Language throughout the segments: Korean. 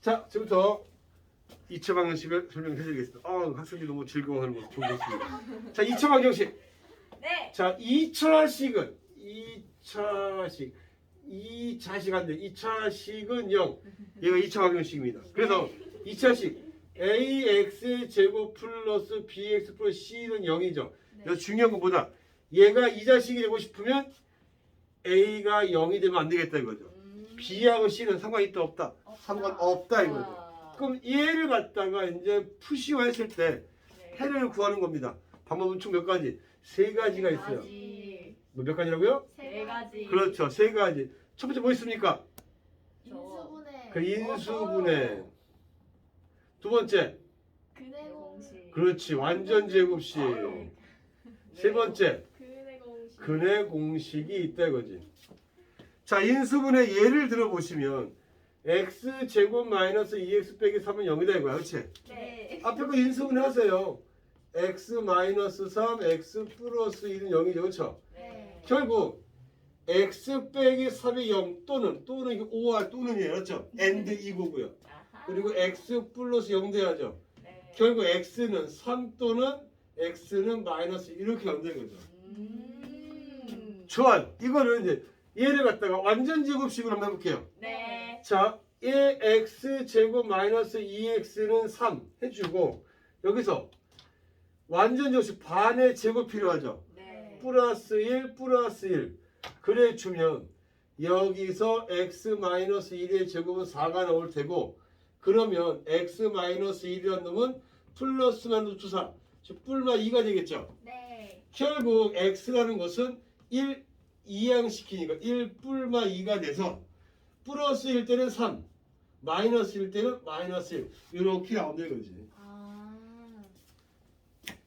자, 지금부터 2차 방정식을 설명해 드리겠습니다. 아, 학생들이 너무 즐거워하는 거 보고 있습니다. 자, 2차 방정식. 네. 자, 2차식은 2차식 2차식 안 돼. 2차식은 0. 얘가 2차 방정식입니다. 그래서 2차식 ax 제곱 플러스 bx 플러스 c는 0이죠. 네. 중요한 건 뭐다? 얘가 이 자식이 되고 싶으면 a가 0이 되면 안 되겠다 이거죠. 음. b하고 c는 상관 있다 없다. 없다. 상관없다 이거죠. 아. 그럼 얘를 갖다가 이제 푸시화 했을 때 네. 해를 구하는 겁니다. 방법은 총 몇 가지? 세 가지가 있어요. 가지. 뭐몇 가지라고요? 네 가지. 그렇죠. 세 가지. 첫 번째 뭐 있습니까? 인수분해 그 인수분해. 두 번째. 근해 공식. 그렇지. 완전 제곱식. 네. 세 번째. 근해 공식 근해 공식이 있다 이거지. 자, 인수분해 예를 들어 보시면 x 제곱 마이너스 2x 빼기 3은 0이다 이거야. 그렇지? 네. 앞에 거 인수분해 하세요. x 마이너스 3, x 플러스 1은 0이죠. 그렇죠? 네. 결국 x 빼기 3이 0 또는 또는 이게 5와 또는이에요. 그렇죠? and 이거고요. 아하. 그리고 x 플러스 0 돼야죠. 네. 결국 x는 3 또는 x는 마이너스 이렇게 연되는 거죠. 음. 좋아. 이거를 이제 얘를 갖다가 완전 제곱식으로 한번 해볼게요. 네. 자, 1x 제곱 마이너스 2x는 3 해주고 여기서 완전 제곱식 반의 제곱 필요하죠. 네. 플러스 1 플러스 1 그래 주면 여기서 x 마이너스 1의 제곱은 4가 나올 테고 그러면 x 마이너스 1이라는 놈은 플러스만 루트 4즉 뿔마 2가 되겠죠 네. 결국 x라는 것은 1 이항시키니까 1 뿔마 2가 돼서 플러스 1 때는 3 마이너스 1 때는 마이너스 1 이렇게 나온다 이거지 아.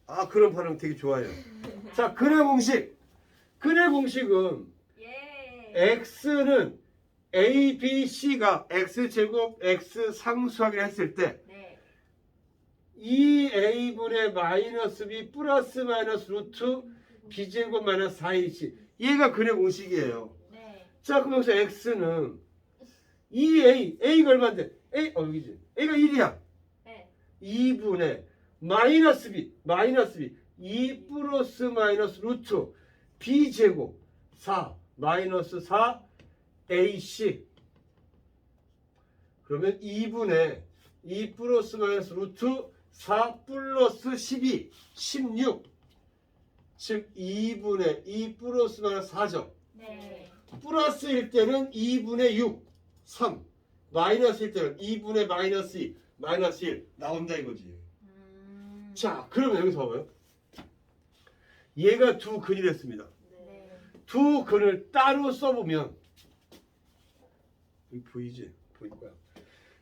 아 그런 반응 되게 좋아요 자 근해 공식 근해 공식은 예. x는 a, b, c가 x 제곱 x 상수하기를 했을 때 네. 2a분의 마이너스 b 플러스 마이너스 루트 b 제곱 마이너스 4ac 얘가 근해 공식이에요. 네. 자 그럼 여기서 x는 2a a가 얼마인데? a 어 여기지. a가 1이야. 네. 2분의 마이너스 b 마이너스 b 2 플러스 마이너스 루트 b 제곱 4 마이너스 4 ac 그러면 2분의 2 플러스 마이너스 루트 4 플러스 12 16 즉 2분의 2 플러스 마이너스 4죠 네. 플러스일 때는 2분의 6 3 마이너스일 때는 2분의 마이너스 2 마이너스 1 나온다 이거지 음. 자, 그러면 여기서 봐봐요. 얘가 두 근이 됐습니다. 네. 두 근을 따로 써보면 보이지? 보일 거야.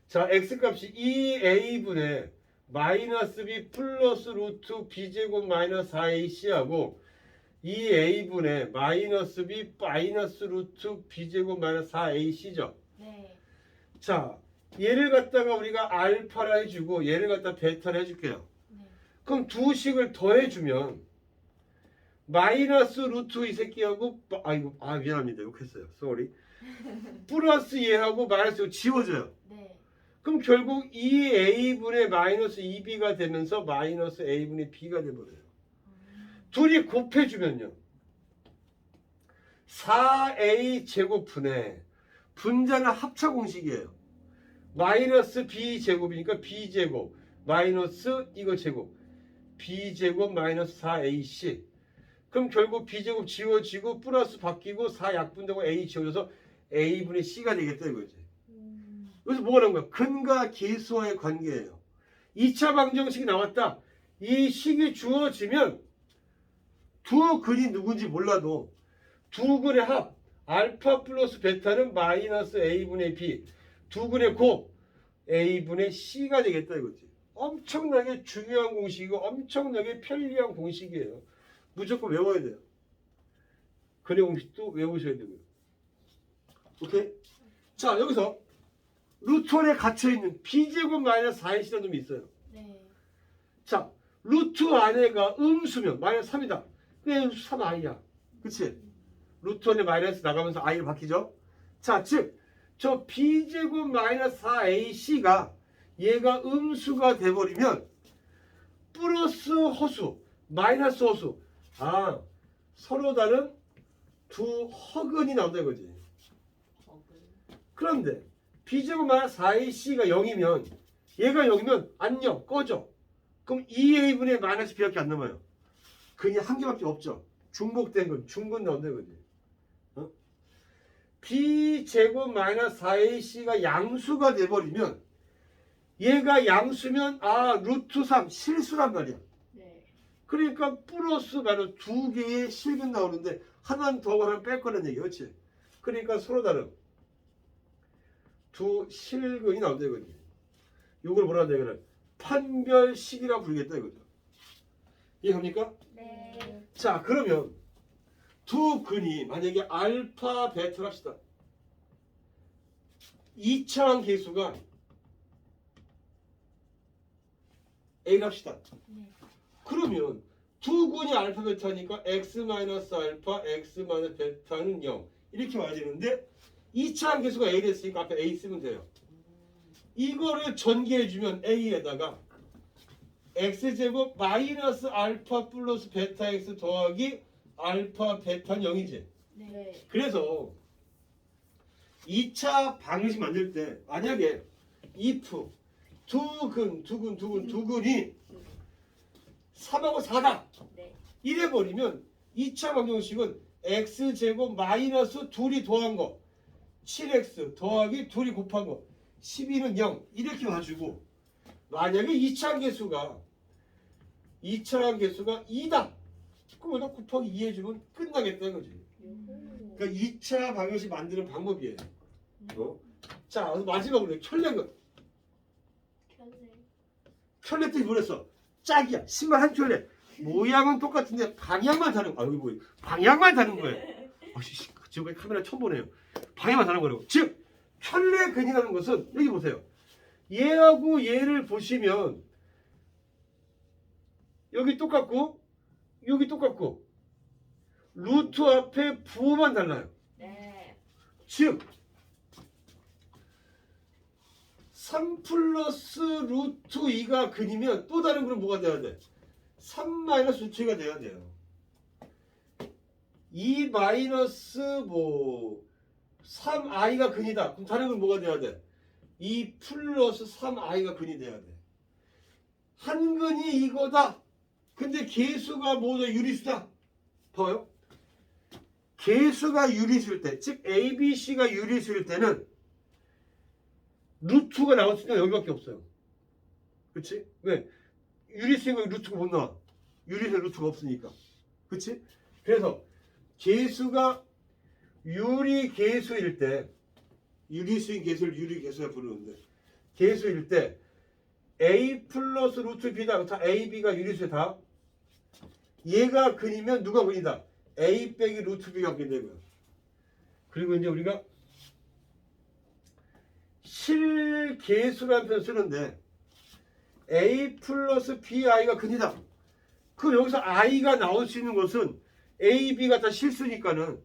자, x 값이 2a분의 마이너스 b 플러스 루트 b제곱 마이너스 4ac하고 2a분의 마이너스 b 마이너스 루트 b제곱 마이너스 4ac죠. 네. 자, 얘를 갖다가 우리가 알파라 해주고 얘를 갖다 베타라 해줄게요. 네. 그럼 두 식을 더해주면 마이너스 루트 이 새끼하고 마- 아이고 아 미안합니다 욕했어요 쏘리 플러스 얘하고 마이너스 지워져요 네. 그럼 결국 2a분의 마이너스 2b가 되면서 마이너스 a분의 b가 돼버려요. 둘이 곱해주면요. 4a 제곱분의 분자는 합차 공식이에요. 마이너스 b 제곱이니까 b 제곱 마이너스 이거 제곱 b제곱 마이너스 4ac 그럼 결국 b제곱 지워지고 플러스 바뀌고 4 약분되고 a 지워져서 a분의 c가 되겠다 이거지. 음. 여기서 뭐가 나온 거야? 근과 계수와의 관계예요 2차 방정식이 나왔다 이 식이 주어지면 두 근이 누군지 몰라도 두 근의 합 알파 플러스 베타는 마이너스 a분의 b 두 근의 곱 a분의 c가 되겠다 이거지 엄청나게 중요한 공식이고 엄청나게 편리한 공식이에요. 무조건 외워야 돼요. 근해 공식도 외우셔야 되고요. 오케이? 자 여기서 루트 안에 갇혀있는 b제곱 마이너스 4ac라는 놈이 있어요. 네. 자 루트 안에가 음수면 마이너스 3이다. 그냥 루트 3i야. 그치? 루트 안에 마이너스 나가면서 i로 바뀌죠? 자 즉 저 b제곱 마이너스 4ac가 얘가 음수가 돼버리면 플러스 허수 마이너스 허수 아 서로 다른 두 허근이 나온다 이거지 그런데 b제곱 마이너스 4ac가 0이면 얘가 0이면 안녕 꺼져. 그럼 2a분의 마이너스 b밖에 안 남아요. 근이 한 개밖에 없죠. 중복된 건 중근 나온다 이거지. 어? b제곱 마이너스 4ac가 양수가 돼버리면 얘가 양수면 아 루트 3 실수란 말이야. 네. 그러니까 플러스 마이너스 두 개의 실근 나오는데 하나는 더하고 하나는 뺄 거라는 얘기야 그렇지 그러니까 서로 다른 두 실근이 나온다 이거지 이걸 뭐라 해야 되나 판별식이라 부르겠다 이거죠 이해합니까? 네. 자 그러면 두 근이 만약에 알파 베타를 합시다 2차항 계수가 A를 합시다 네. 그러면 두 근이 알파 베타니까 x 마이너스 알파 x 마이너스 베타는 0 이렇게 와야 되는데 2차항 계수가 A 됐으니까 앞에 A 쓰면 돼요 이거를 전개해주면 A에다가 x제곱 마이너스 알파 플러스 베타 x 더하기 알파 베타는 0이지 네. 그래서 2차 방정식 만들 때 만약에 if 두근 두근 두근 두근이 3하고 4다 네. 이래 버리면 2차 방정식은 x제곱 마이너스 둘이 더한 거 7x 더하기 둘이 곱한 거 12는 0 이렇게 와주고 만약에 2차 계수가 2차 계수가 2다 그럼 여기다 곱하기 2 해주면 끝나겠다는 거지. 그러니까 2차 방정식 만드는 방법이에요. 어? 자 마지막으로 켤레가 현재. 켤레 뜻이 뭐랬어? 짝이야. 신발 한 켤레. 모양은 똑같은데 방향만 다른 거. 아, 여기 뭐 방향만 다른 거예요. 아씨 지금 카메라 처음 보네요 방향만 다른 거라고 즉 켤레 근이라는 것은 여기 보세요 얘하고 얘를 보시면 여기 똑같고 여기 똑같고 루트 앞에 부호만 달라요 네. 즉, 3 플러스 루트 2가 근이면 또 다른 그럼 뭐가 돼야 돼? 3 마이너스 루트 2가 돼야 돼요. 2 마이너스 뭐 3i가 근이다. 그럼 다른 건 뭐가 돼야 돼? 2 플러스 3i가 근이 돼야 돼. 한 근이 이거다. 근데 개수가 모두 유리수다. 봐요. 개수가 유리수일 때, 즉 A, B, C가 유리수일 때는 루트가 나올 수 있는 건 여기밖에 없어요. 그렇지? 왜? 유리수인 거 루트가 못 나와. 유리수에 루트가 없으니까. 그렇지? 그래서 개수가 유리 개수일 때 유리수인 개수를 유리 개수라 부르는데 개수일 때 A 플러스 루트 B다. 다 A, B가 유리수에 다 얘가 근이면 누가 근이다? A 빼기 루트 B가 근이 되고요. 그리고 이제 우리가 실계수라는 표현 쓰는데 A 플러스 BI가 근이다. 그럼 여기서 I가 나올 수 있는 것은 A, B가 다 실수니까는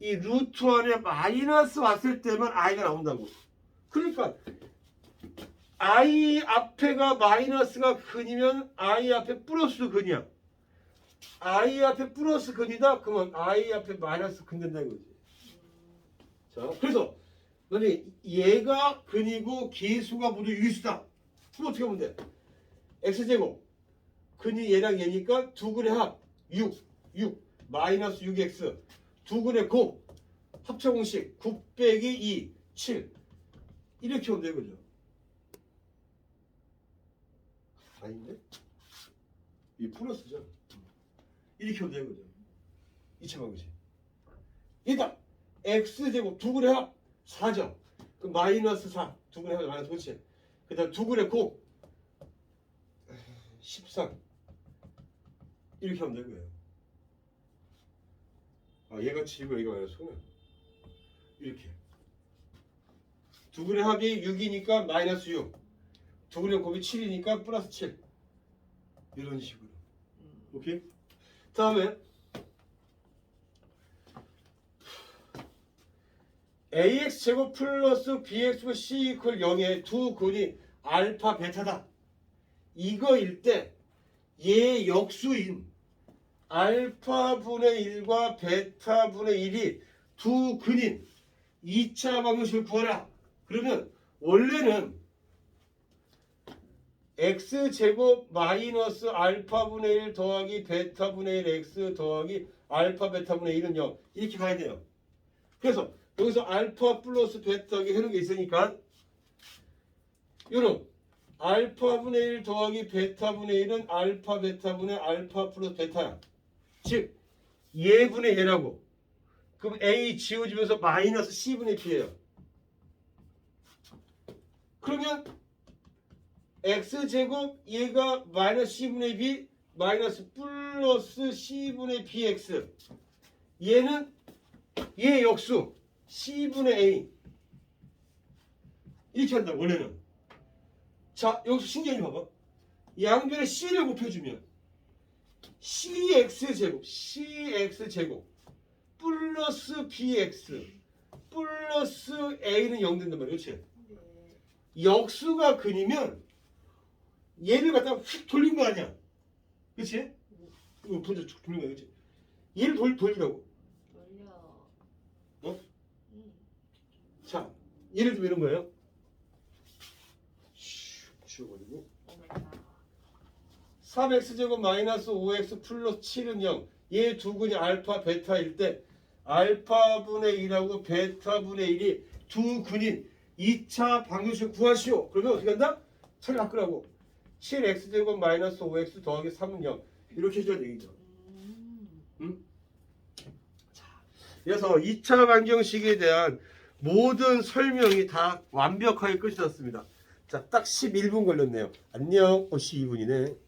이 루트 안에 마이너스 왔을 때만 I가 나온다고. 그러니까 I 앞에가 마이너스가 근이면 I 앞에 플러스 근이야. I 앞에 플러스 근이다. 그러면 I 앞에 마이너스 근 된다는 거지. 자, 그래서 만약에 얘가 근이고 계수가 모두 유리수다. 그럼 어떻게 하면 돼? x제곱 근이 얘랑 얘니까 두 근의 합 6, 6 마이너스 6x 두 근의 곱 합쳐 공식 9 빼기 2, 7 이렇게 하면 되거죠. 아닌데? 이 플러스죠. 이렇게 하면 되거죠. 이차 방식. 일단 x제곱 두 근의 합 4죠. 그 마이너스 4. 두 근의 합이 마이너스 5치. 그 다음 두 근의 곱. 13. 이렇게 하면 거예요. 아, 얘가 7이고 얘가 마이너스 5면. 이렇게. 두 근의 합이 6이니까 마이너스 6. 두 근의 곱이 7이니까 플러스 7. 이런 식으로. 오케이? 다음에 ax 제곱 플러스 bx c 이퀄 0의 두 근이 알파 베타다. 이거일 때 얘 역수인 알파 분의 1과 베타 분의 1이 두 근인 2차 방정식을 구하라. 그러면 원래는 x 제곱 마이너스 알파 분의 1 더하기 베타 분의 1 x 더하기 알파 베타 분의 1은 0 이렇게 가야 돼요. 그래서 여기서 알파 플러스 베타 하게 해놓은 게 있으니까 요런 알파 분의 1 더하기 베타 분의 1은 알파 베타 분의 알파 플러스 베타야. 즉 얘분의 얘라고. 그럼 a 지워지면서 마이너스 c분의 b예요. 그러면 x 제곱 얘가 마이너스 c분의 b 마이너스 플러스 c분의 bx 얘는 얘 역수 c분의 a 이렇게 한다 원래는 자 여기서 신기한 거 봐봐 양변에 c를 곱해주면 cx 제곱 cx 제곱 플러스 bx 플러스 a는 0 된단 말이야 그렇지 네. 역수가 근이면 얘를 갖다가 휙 돌린 거 아니야 그렇지 이거 먼저 쭉 돌린 거야 그렇지 얘를 돌, 돌리라고 돌려. 어? 음. 자 예를 들면 이런 거예요 슉 지워버리고. 3x제곱 마이너스 5x 플러스 7은 0. 얘 두 근이 알파 베타일 때 알파분의 1하고 베타분의 1이 두 근인 2차 방정식 구하시오. 그러면 어떻게 한다? 차를 바꾸라고. 7x제곱 마이너스 5x 더하기 3은 0. 이렇게 해줘야 되겠죠. 음. 그래서 2차 방정식에 대한 모든 설명이 다 완벽하게 끝이 났습니다. 자, 딱 11분 걸렸네요. 안녕. 어, 12분이네.